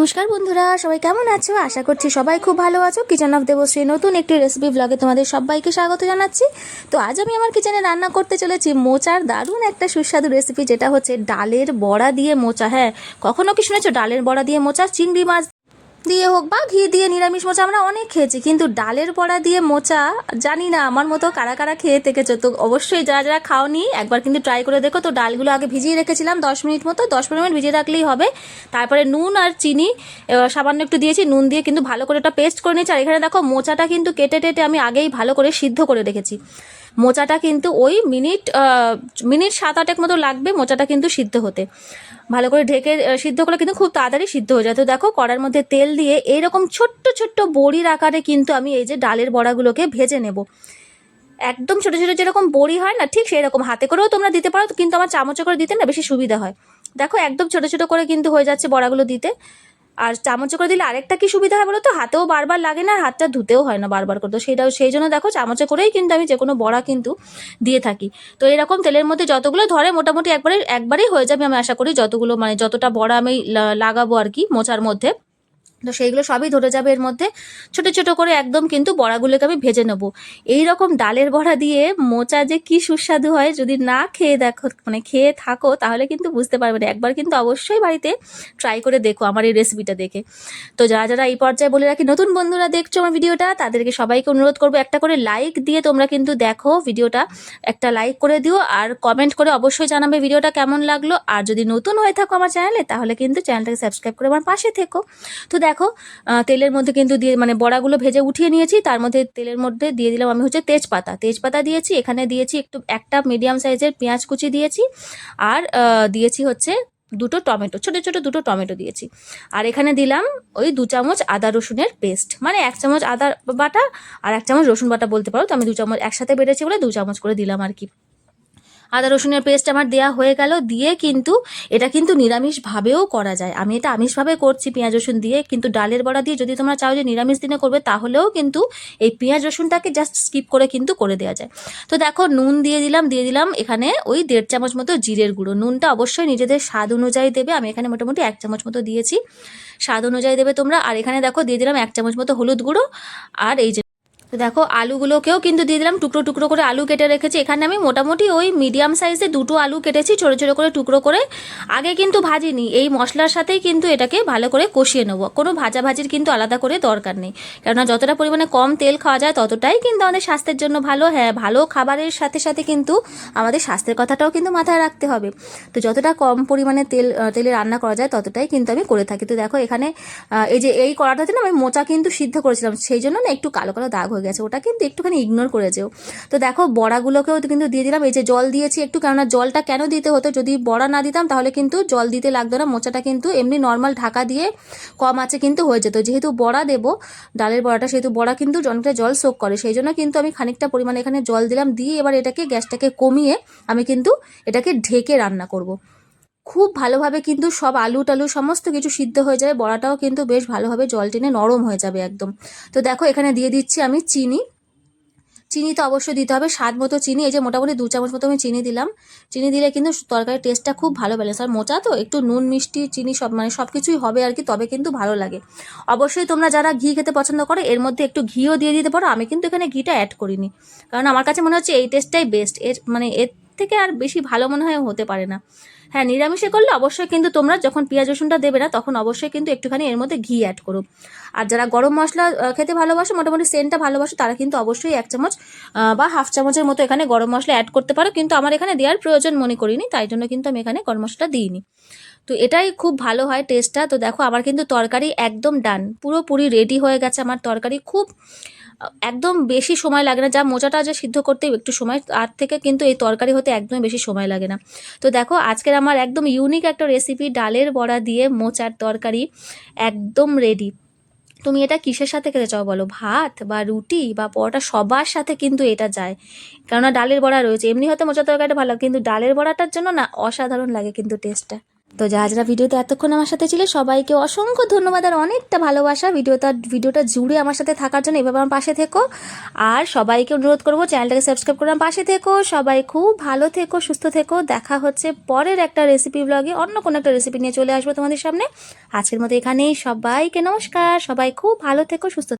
নমস্কার বন্ধুরা, সবাই কেমন আছো? আশা করছি সবাই খুব ভালো আছো। কিচেন অফ দেবশ্রী নতুন একটি রেসিপি ব্লগে তোমাদের সবাইকে স্বাগত জানাচ্ছি। তো আজ আমি আমার কিচেনে রান্না করতে চলেছি মোচার দারুণ একটা সুস্বাদু রেসিপি যেটা হচ্ছে ডালের বড়া দিয়ে মোচা। হ্যাঁ কখনো কি শুনেছো ডালের বড়া দিয়ে মোচা? চিংড়ি মাছ দিয়ে হোক বা ঘি দিয়ে নিরামিষ মোচা আমরা অনেক খেয়েছি, কিন্তু ডালের বড়া দিয়ে মোচা জানি না, আমার মতো কারা কারা খেয়ে থেকেছো? তো অবশ্যই যারা যারা খাওনি, একবার কিন্তু ট্রাই করে দেখো। তো ডালগুলো আগে ভিজিয়ে রেখেছিলাম দশ মিনিট মতো, দশ পনেরো মিনিট ভিজিয়ে রাখলেই হবে। তারপরে নুন আর চিনি সামান্য একটু দিয়েছি, নুন দিয়ে কিন্তু ভালো করে এটা পেস্ট করে নিয়েছি। আর এখানে দেখো, মোচাটা কিন্তু কেটে টেটে আমি আগেই ভালো করে সিদ্ধ করে রেখেছি। মোচাটা কিন্তু ওই মিনিট মিনিট সাত আটেক মতো লাগবে মোচাটা কিন্তু সিদ্ধ হতে। ভালো করে ঢেকে সিদ্ধ করলে কিন্তু খুব তাড়াতাড়ি সিদ্ধ হয়ে যায়। তো দেখো, কড়ার মধ্যে তেল দিয়ে এইরকম ছোট্ট ছোট্ট বড়ির আকারে কিন্তু আমি এই যে ডালের বড়াগুলোকে ভেজে নেব। একদম ছোটো ছোটো যেরকম বড়ি হয় না, ঠিক সেই রকম হাতে করেও তোমরা দিতে পারো, কিন্তু আমার চামচে করে দিতে না বেশি সুবিধা হয়। দেখো, একদম ছোটো ছোটো করে কিন্তু হয়ে যাচ্ছে বড়াগুলো দিতে। আর চামচে করে দিলে আরেকটা কি সুবিধা হয় বলো তো হাতেও বারবার লাগে না আর হাতটা ধুতেও হয় না বারবার করে। তো সেইটাও, সেই জন্য দেখো চামচে করেই কিন্তু আমি যে কোনো বড়া কিন্তু দিয়ে থাকি। তো এরকম তেলের মধ্যে যতগুলো ধরে মোটামুটি একবারে, একবারেই হয়ে যাবে আমি আশা করি যতগুলো মানে যতটা বড়া আমি লাগাবো আর কি মোচার মধ্যে। তো সেইগুলো সবই ধরে যাবে এর মধ্যে। ছোট ছোট করে একদম কিন্তু বড়াগুলোকে আমি ভেজে নেব। এই রকম ডালের বড়া দিয়ে মোচা যে কি সুস্বাদু হয় যদি না খেয়ে দেখো মানে খেয়ে থাকো তাহলে কিন্তু বুঝতে পারবে না। একবার কিন্তু অবশ্যই বাড়িতে ট্রাই করে দেখো আমার এই রেসিপিটা দেখে। তো যারা যারা এই পর্যায়ে বলে রাখি, নতুন বন্ধুরা দেখছ আমার ভিডিওটা, তাদেরকে সবাইকে অনুরোধ করব একটা করে লাইক দিয়ে তোমরা কিন্তু দেখো ভিডিওটা। একটা লাইক করে দিও আর কমেন্ট করে অবশ্যই জানাবে ভিডিওটা কেমন লাগল। আর যদি নতুন হয়ে থাকো আমার চ্যানেলে তাহলে কিন্তু চ্যানেলটাকে সাবস্ক্রাইব করে আমার পাশে থেকো। তো দেখো আহ, তেলের মধ্যে কিন্তু দিয়ে মানে বড়াগুলো ভেজে উঠিয়ে নিয়েছি তার মধ্যে তেলের মধ্যে দিয়ে দিলাম আমি হচ্ছে তেজপাতা। তেজপাতা দিয়েছি এখানে দিয়েছি একটু একটা মিডিয়াম সাইজের পেঁয়াজ কুচি দিয়েছি আর দিয়েছি হচ্ছে দুটো টমেটো ছোট ছোট দুটো টমেটো দিয়েছি। আর এখানে দিলাম ওই দু চামচ আদা রসুনের পেস্ট মানে এক চামচ আদা বাটা আর এক চামচ রসুন বাটা বলতে পারো তো আমি দু চামচ একসাথে বেড়েছি বলে দু চামচ করে দিলাম আর কি। আদা রসুনের পেস্ট আমার দেয়া হয়ে গেল, দিয়ে কিন্তু এটা কিন্তু নিরামিষভাবেও করা যায়। আমি এটা আমিষভাবে করছি পেঁয়াজ রসুন দিয়ে, কিন্তু ডালের বড়া দিয়ে যদি তোমরা চাও যে নিরামিষ দিনে করবে, তাহলেও কিন্তু এই পেঁয়াজ রসুনটাকে জাস্ট স্কিপ করে কিন্তু করে দেওয়া যায়। তো দেখো, নুন দিয়ে দিলাম দিয়ে দিলাম এখানে ওই দেড় চামচ মতো জিরের গুঁড়ো। নুনটা অবশ্যই নিজেদের স্বাদ অনুযায়ী দেবে, আমি এখানে মোটামুটি এক চামচ মতো দিয়েছি। স্বাদ অনুযায়ী দেবে তোমরা। আর এখানে দেখো, দিয়ে দিলাম এক চামচ মতো হলুদ গুঁড়ো। আর এই যে তো দেখো, আলুগুলোকেও কিন্তু দিয়ে দিলাম। টুকরো টুকরো করে আলু কেটে রেখেছি। এখানে আমি মোটামুটি ওই মিডিয়াম সাইজে দুটো আলু কেটেছি, ছোটো ছোটো করে টুকরো করে। আগে কিন্তু ভাজিনি। এই মশলার সাথেই কিন্তু এটাকে ভালো করে কষিয়ে নেব। কোনো ভাজা ভাজির কিন্তু আলাদা করে দরকার নেই। কেননা যতটা পরিমাণে কম তেল খাওয়া যায়, ততটাই কিন্তু আমাদের স্বাস্থ্যের জন্য ভালো। হ্যাঁ ভালো খাবারের সাথে সাথে কিন্তু আমাদের স্বাস্থ্যের কথাটাও কিন্তু মাথায় রাখতে হবে। তো যতটা কম পরিমাণে তেল তেলে রান্না করা যায়, ততটাই কিন্তু আমি করে থাকি। তো দেখো, এখানে এই যে এই কড়াটাতে না আমি মোচা কিন্তু সিদ্ধ করেছিলাম। সেই জন্য না একটু কালো কালো দাগ হয়ে গেছে। ওটা কিন্তু একটুখানি ইগনোর করেছেও তো দেখো, বড়াগুলোকেও কিন্তু দিয়ে দিলাম। এই যে জল দিয়েছি একটু, কেননা জলটা কেন দিতে হতো? যদি বড়া না দিতাম, তাহলে কিন্তু জল দিতে লাগতো না। মোচাটা কিন্তু এমনি নর্মাল ঢাকা দিয়ে কম আছে কিন্তু হয়ে যেত। যেহেতু বড়া দেবো, ডালের বড়াটা, সেহেতু বড়া কিন্তু অনেকটা জল সোক করে। সেই জন্য কিন্তু আমি খানিকটা পরিমাণে এখানে জল দিলাম। দিয়ে এবার এটাকে গ্যাসটাকে কমিয়ে আমি কিন্তু এটাকে ঢেকে রান্না করব। খুব ভালোভাবে কিন্তু সব আলু টালু সমস্ত কিছু সিদ্ধ হয়ে যাবে, বড়াটাও কিন্তু বেশ ভালোভাবে জল টেনে নরম হয়ে যাবে একদম। তো দেখো এখানে দিয়ে দিচ্ছি আমি চিনি। চিনি তো অবশ্যই দিতে হবে, স্বাদ মতো চিনি, এই যে মোটামুটি দু চামচ মতো আমি চিনি দিলাম। চিনি দিলে কিন্তু তরকারির টেস্টটা খুব ভালো ব্যালেন্স আর মোচা তো একটু নুন, মিষ্টি, চিনি সব মানে সব কিছুই হবে আর কি, তবে কিন্তু ভালো লাগে। অবশ্যই তোমরা যারা ঘি খেতে পছন্দ করো, এর মধ্যে একটু ঘিও দিয়ে দিতে পারো, আমি কিন্তু এখানে ঘিটা অ্যাড করিনি। কারণ আমার কাছে মনে হচ্ছে এই টেস্টটাই বেস্ট এর মানে এর থেকে আর বেশি ভালো মনে হয় হতে পারে না। হ্যাঁ নিরামিষে করলে অবশ্যই কিন্তু তোমরা যখন পেঁয়াজ রসুনটা দেবে না, তখন অবশ্যই কিন্তু একটুখানি এর মধ্যে ঘি অ্যাড করো। আর যারা গরম মশলা খেতে ভালোবাসো, মোটামুটি সেন্টটা ভালোবাসো, তারা কিন্তু অবশ্যই এক চামচ বা হাফ চামচের মতো এখানে গরম মশলা অ্যাড করতে পারো। কিন্তু আমার এখানে দেওয়ার প্রয়োজন মনে করিনি, তাই জন্য কিন্তু আমি এখানে গরম মশলাটা দিইনি। তো এটাই খুব ভালো হয় টেস্টটা তো দেখো, আমার কিন্তু তরকারি একদম ডান পুরোপুরি রেডি হয়ে গেছে আমার তরকারি। খুব একদম বেশি সময় লাগে না। যা মোচাটা যে সিদ্ধ করতে একটু সময়, তার থেকে কিন্তু এই তরকারি হতে একদমই বেশি সময় লাগে না। তো দেখো, আজকের আমার একদম ইউনিক একটা রেসিপি ডালের বড়া দিয়ে মোচার তরকারি একদম রেডি তুমি এটা কিসের সাথে খেতে চাও বলো? ভাত বা রুটি বা পরোটা? সবার সাথে কিন্তু এটা যায়। কেননা ডালের বড়া রয়েছে। এমনি হয়তো মোচা তরকারিটা ভালো কিন্তু ডালের বড়াটার জন্য না অসাধারণ লাগে কিন্তু টেস্টটা তো যারা যারা ভিডিওতে এতক্ষণ আমার সাথে ছিল, সবাইকে অসংখ্য ধন্যবাদ আর অনেকটা ভালোবাসা। ভিডিওটা ভিডিওটা জুড়ে আমার সাথে থাকার জন্য এভাবে আমার পাশে থেকো। আর সবাইকে অনুরোধ করব, চ্যানেলটাকে সাবস্ক্রাইব করে আমার পাশে থেকো। সবাই খুব ভালো থেকো, সুস্থ থেকো। দেখা হচ্ছে পরের একটা রেসিপি ব্লগে অন্য কোনো একটা রেসিপি নিয়ে চলে আসব তোমাদের সামনে। আজকের মতো এখানেই, সবাইকে নমস্কার। সবাই খুব ভালো থেকো, সুস্থ